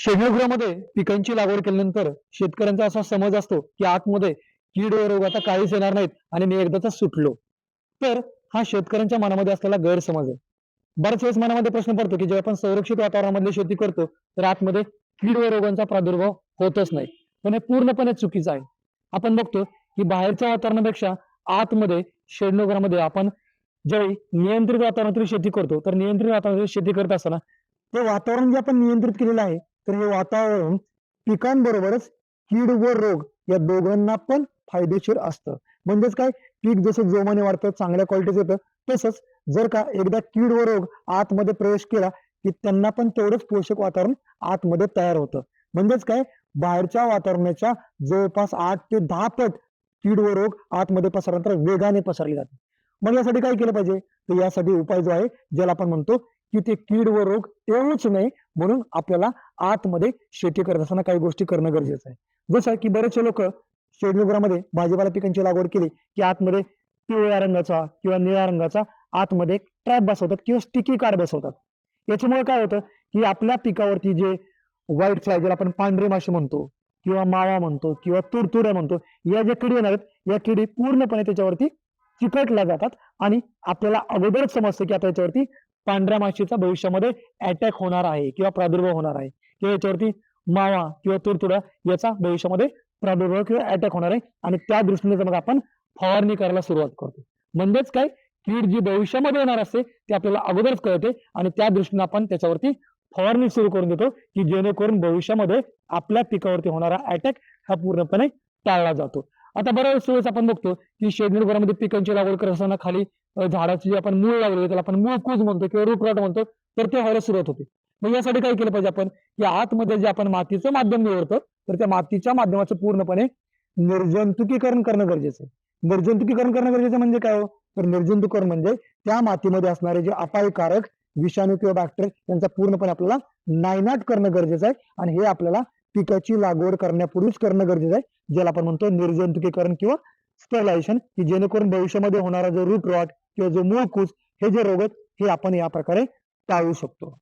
शेणगृहामध्ये पिकांची लागवड केल्यानंतर शेतकऱ्यांचा असा समज असतो की आतमध्ये कीड व रोग आता काहीच येणार नाहीत आणि मी एकदाचा सुटलो. तर हा शेतकऱ्यांच्या मनामध्ये असलेला गैरसमज आहे. बऱ्याच वेळेस मनामध्ये प्रश्न पडतो की जेव्हा आपण संरक्षित वातावरणामध्ये शेती करतो तर आतमध्ये कीड व रोगांचा प्रादुर्भाव होतच नाही. पण हे पूर्णपणे चुकीचं आहे. आपण बघतो की बाहेरच्या वातावरणापेक्षा आतमध्ये शेडनगरामध्ये आपण ज्यावेळी नियंत्रित वातावरणातील शेती करतो तर नियंत्रित वातावरणातील शेती करत असताना ते वातावरण जे आपण नियंत्रित केलेलं आहे तर हे वातावरण पिकांबरोबरच कीड व रोग या दोघांना पण फायदेशीर असतं. म्हणजेच काय? पीक जसं जोमाने वाढतं चांगल्या क्वालिटीचं येतं तसंच जर का एकदा कीड व रोग आतमध्ये प्रवेश केला की त्यांना पण तेवढंच पोषक वातावरण आतमध्ये तयार होतं. म्हणजेच काय? बाहेरच्या वातावरणाच्या जवळपास आठ ते दहा पट कीड व रोग आतमध्ये पसरल्यानंतर वेगाने पसरले जाते मग यासाठी काय केलं पाहिजे? तर यासाठी उपाय जो आहे ज्याला आपण म्हणतो की ते कीड व रोग तेवढंच नाही म्हणून आपल्याला आतमध्ये शेती करत असताना काही गोष्टी करणं गरजेचं आहे. जसं की बरेचसे लोक शेडनुगरामध्ये भाजीपाला पिकांची लागवड केली की आतमध्ये पिवळ्या रंगाचा किंवा निळ्या रंगाचा आतमध्ये ट्रॅप बसवतात किंवा स्टिकी कार्ड बसवतात. याच्यामुळे काय होतं की आपल्या पिकावरती जे व्हाईट फ्लाय ज्याला आपण पांढरे मासे म्हणतो किंवा मावा म्हणतो किंवा तुरतुऱ्या म्हणतो या ज्या किडी येणार आहेत या किडी पूर्णपणे त्याच्यावरती चिकटल्या जातात आणि आपल्याला अगोदरच समजतं की आता याच्यावरती पांढऱ्या माशीचा भविष्यामध्ये अटॅक होणार आहे किंवा प्रादुर्भाव होणार आहे. किंवा याच्यावरती मावा किंवा तुडतुडा याचा भविष्यामध्ये प्रादुर्भाव किंवा अटॅक होणार आहे. आणि त्या दृष्टीने मग आपण फवारणी करायला सुरुवात करतो. म्हणजेच काय? कीड जी भविष्यामध्ये येणार असते ते आपल्याला अगोदरच कळते आणि त्या दृष्टीने आपण त्याच्यावरती फवारणी सुरू करून देतो की जेणेकरून भविष्यामध्ये आपल्या पिकावरती होणारा अटॅक हा पूर्णपणे टाळला जातो. आता बऱ्याच वेळेस आपण बघतो की शेडनेट पिकांची लागवड करत असताना खाली झाडाची आपण मूळ लागवड त्याला आपण मूळ कूज म्हणतो किंवा रूपराट म्हणतो तर ते व्हायला सुरुवात होते. मग यासाठी काय केलं पाहिजे आपण? की आतमध्ये जे आपण मातीचं माध्यम निवडतो तर त्या मातीच्या माध्यमाचं पूर्णपणे निर्जंतुकीकरण करणं गरजेचं आहे. निर्जंतुकीकरण करणं गरजेचं म्हणजे काय हो? तर निर्जंतुकरण म्हणजे त्या मातीमध्ये असणारे जे अपायकारक विषाणू किंवा बॅक्टेरिया यांचा पूर्णपणे आपल्याला नायनाट करणं गरजेचं आहे आणि हे आपल्याला पिकाची लागवड करण्यापूर्वीच करणं गरजेचं आहे ज्याला आपण म्हणतो निर्जंतुकीकरण किंवा स्टरलायझेशन की जेणेकरून भविष्यामध्ये होणारा जो रूट रॉट किंवा जो मूळ कूस हे जे रोग आहेत हे आपण या प्रकारे टाळू शकतो.